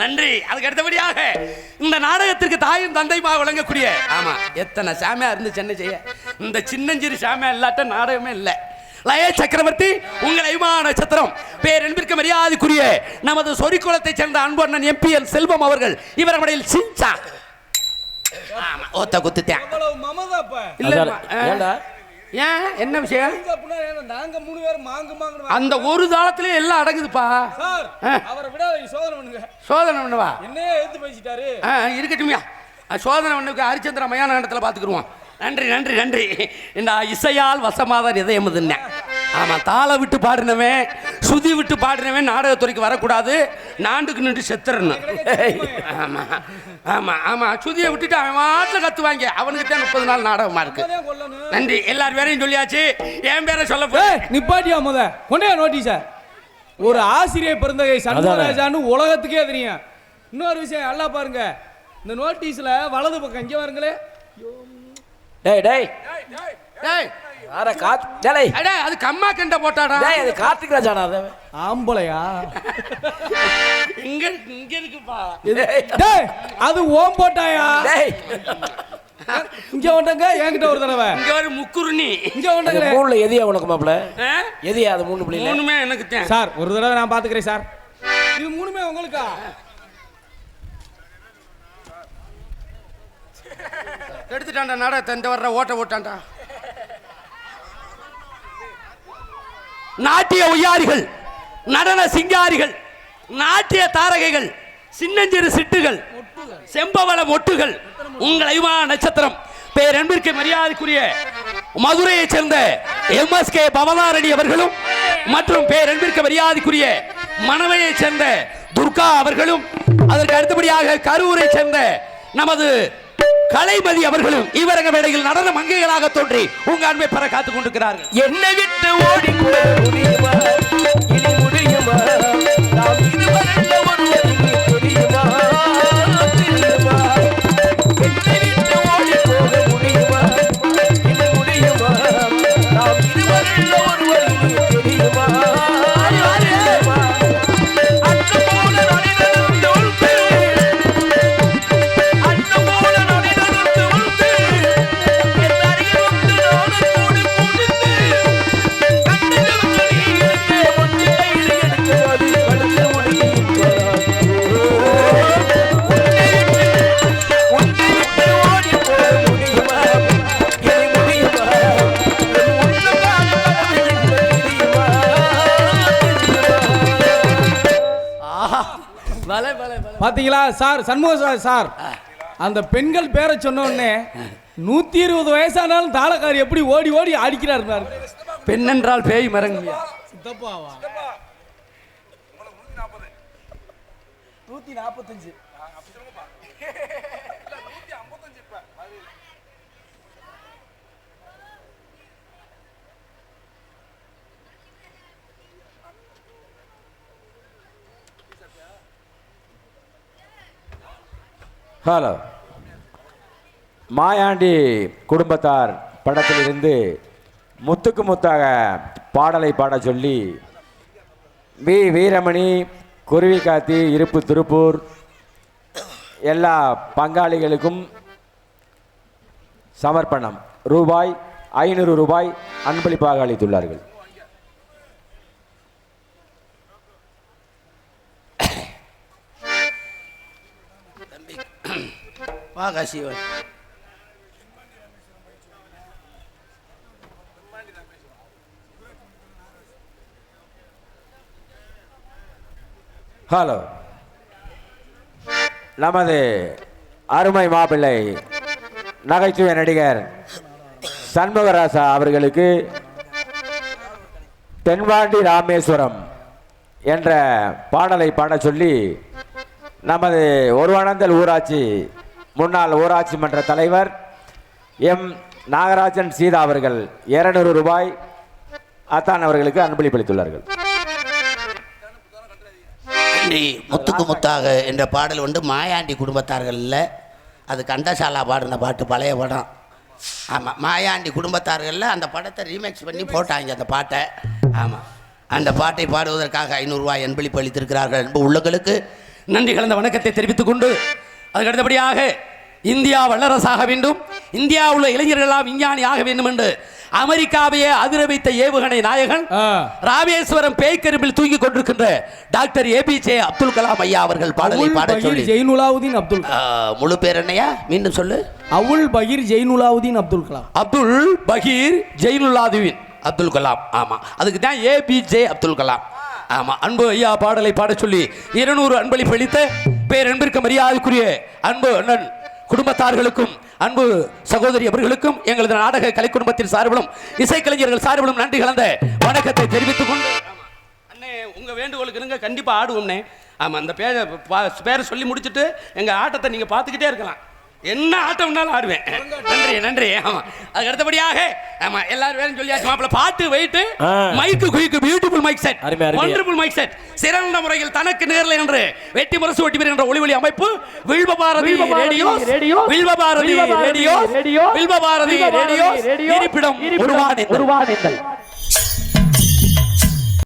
நன்றி. அதுக்கு அடுத்தபடியாக இந்த நாடகத்திற்கு தாயும் தந்தையுமா விளங்கக்கூடிய ஆமா எத்தனை சாமியா இருந்து சென்னை செய்ய? இந்த சின்னஞ்சிறு சாமியா இல்லாட்ட நாடகமே இல்லை. லய சக்கரவர்த்தி உங்கள் அபிமான நட்சத்திரம். பேரன்பிற்கு மரியாதைக்குரிய நமது சொரிக்குளத்தை சேர்ந்த அன்பண்ணன் எம்பிஎல் செல்வம் அவர்கள் இவர்களுடைய சிஞ்சா. ஆமா ஓத்த மமதாப்ப. இல்ல? ஏன்? என்ன விஷயம்? நாங்க மூணு பேரும் மாங்கு மாங்கு அந்த ஒரு தாளத்திலே எல்லாம் அடங்குதுப்பா. சார். அவரை விட சோதனை பண்ணுங்க. சோதனை பண்ணுவா? என்னையே எடுத்து பேசிட்டாரு. இருக்கட்டும்யா. சோதனை பண்ணுக்கு ஹரிச்சந்திர மயான இடத்துல பார்த்துக்குருவோம் நன்றி நன்றி நன்றி. இந்த இசையால் வசமாதான் இதயமுதுன்னே ஆமாம் தாளை விட்டு பாடினவன் சுதி விட்டு பாடினவன் நாடகத்துறைக்கு வரக்கூடாது. நாண்டுக்கு நின்று செத்துறணும் ஆமாம் ஆமாம் ஆமாம் சுதியை விட்டுட்டு அவன் மாட்டில் கத்துவாங்க. அவனுக்கு தான் முப்பது நாள் நாடகமாக இருக்கு அதான் கொல்லணும். நன்றி. எல்லார் பேரையும் சொல்லியாச்சு. என் பேரை சொல்ல போ நிப்பாட்டியா முத? கொண்டே நோட்டீஸ. ஒரு ஆசிரியர் பிறந்தகை சண்முகராஜான்னு உலகத்துக்கே தெரியும். இன்னொரு விஷயம் நல்லா பாருங்க. இந்த நோட்டீஸ்ல வலது பக்கம் இங்க பாருங்களே. டேய். டேய் டேய். யார காத் டேய் அடே அது கம்மா கண்ட போட்டாடா. டேய் அது கார்த்திக் ராஜானா அது? ஆம்பளையா? இங்க இங்க இருக்குப்பா. டேய். அது ஓம் போட்டாயா? டேய். இங்க வந்தங்க என்கிட்ட ஒரு தடவை. இங்க ஒரு முக்குருணி. இங்க வந்தங்க. மூணுல எதியா உனக்கு மாப்ள? எதியா அது மூணு பிள்ளைல மூணுமே எனக்கு தான். சார் ஒரு தடவை நான் பாத்துக்கிறேன் சார். இது மூணுமே உங்களுக்கா? எடுத்துட்டான்டா நாடகத்தை இந்த வர்ற ஓட்ட ஓட்டான்டா நாட்டிய உயாரிகள் நடன சிங்காரிகள் நாட்டிய தாரகைகள் சின்னஞ்சிறு சிட்டுகள் செம்பவள மொட்டுகள் உங்கள் அபிமான நட்சத்திரம். பேரன்பிற்கு மரியாதைக்குரிய மதுரையைச் சேர்ந்த எம்எஸ்கே பவனாரணி அவர்களும் மற்றும் பேரன்பிற்கு மரியாதைக்குரிய மணவையைச் சேர்ந்த துர்கா அவர்களும் அதற்கு அடுத்தபடியாக கரூரை சேர்ந்த நமது கலைமதி அவர்களும் இவரங்க வேடையில் நடன மங்கைகளாக தோன்றி உங்க அன்பை பெற காத்துக் கொண்டிருக்கிறார்கள். என்னை விட்டு ஓடி பாத்தீங்களா? Sir Shanmuga sir sir. அந்த பெண்கள் பேரை சொன்ன உடனே நூத்தி இருபது வயசானாலும் தாளக்காரி எப்படி ஓடி ஓடி அடிக்கிறார் பாரு. பெண் என்றால் பேய் மரங்கியா சித்தப்பாவா நூத்தி நாற்பத்தஞ்சு ஹலோ. மாயாண்டி குடும்பத்தார் படத்திலிருந்து முத்துக்கு முத்தாக பாடலை பாடச் சொல்லி வி. வீரமணி குருவி காத்தி இருப்பு திருப்பூர் எல்லா பங்காளிகளுக்கும் சமர்ப்பணம். ரூபாய் ஐநூறு ரூபாய் அன்பளிப்பாக அளித்துள்ளார்கள். வா காசிவன். ஹலோ நமது அருமை மாப்பிள்ளை நகைச்சுவை நடிகர் சண்முகராசா அவர்களுக்கு தென்பாண்டி ராமேஸ்வரம் என்ற பாடலை பாட சொல்லி நமது ஒருவனந்தல் ஊராட்சி முன்னாள் ஊராட்சி மன்ற தலைவர் எம். நாகராஜன் சீதா அவர்கள் இருநூறு ரூபாய் அத்தான் அவர்களுக்கு அன்பளிப்பளித்துள்ளார்கள் நன்றி. முத்துக்கு முத்தாக என்ற பாடல் வந்து மாயாண்டி குடும்பத்தார்கள் இல்லை. அது கண்டசாலா பாடின பாட்டு பழைய படம். ஆமாம் மாயாண்டி குடும்பத்தார்களில் அந்த படத்தை ரீமேக்ஸ் பண்ணி போட்டாங்க அந்த பாட்டை. ஆமாம் அந்த பாட்டை பாடுவதற்காக ஐநூறுரூவாய் அன்பளிப்பு அளித்திருக்கிறார்கள் அன்பு உள்ளங்களுக்கு. நன்றி கலந்த வணக்கத்தை தெரிவித்துக் கொண்டு அதுக்கு அடுத்தபடியாக இந்தியா வல்லரசாக வேண்டும். இந்தியா உள்ள இளைஞர்களெல்லாம் விஞ்ஞானி ஆக வேண்டும் என்று அமெரிக்காவையே அதிர வைத்த ஏவுகணை நாயகன். ராமேஸ்வரம் பேய்க்கரும்பில் தூங்கிக் கொண்டிருக்கின்ற டாக்டர் ஏபிஜே அப்துல் கலாம் ஐயா அவர்கள் பாடலை பகீர் சொல்லி. ஜெயினுலாவுதீன் அப்துல் முழு பேர் என்னையா? மீண்டும் சொல்லு. அவுல் பகீர் ஜெயினுலாவுதீன் அப்துல் கலாம். அப்துல் பகீர் ஜெயினுல்லாதுவின் அப்துல் கலாம். ஆமா. அதுக்கு தான் ஏபிஜே அப்துல் கலாம். ஆமா. அன்பு ஐயா பாடலை பாடச் சொல்லி இருநூறு அன்பளிப்பு அளித்த பேரன்பிற்கு மரியாதைக்குரிய அன்பு அண்ணன் குடும்பத்தார்களுக்கும் அன்பு சகோதரி அவர்களுக்கும் எங்களது நாடக கலை குடும்பத்தின் சார்பிலும் இசைக்கலைஞர்கள் சார்பிலும் நன்றி கலந்த வணக்கத்தை தெரிவித்துக் கொண்டு அண்ணே உங்க வேண்டுகோளுக்கு இருங்க கண்டிப்பா ஆடுவோம்னே. ஆமா அந்த பேரை பா- பேரை சொல்லி முடிச்சுட்டு எங்க ஆட்டத்தை நீங்க பார்த்துக்கிட்டே இருக்கலாம். என்ன ஆட்டம்னாலும் ஆடுவேன். நன்றி நன்றி. ஆமா. அதுக்கு அடுத்தபடியாக ஆமா எல்லாரும் வேணும் சொல்லியாச்சு. மாப்பிள்ள பாட்டு weight. Mic quick beautiful mic set. Wonderful mic set சிறந்த முறையில் தனக்கு நேரில் என்று வெட்டி முரசு ஒட்டி என்ற ஒளிவொலி அமைப்பு Vilvabharathi radio Vilvabharathi radio Vilvabharathi radio இருப்பிடம் உருவானேந்தல்.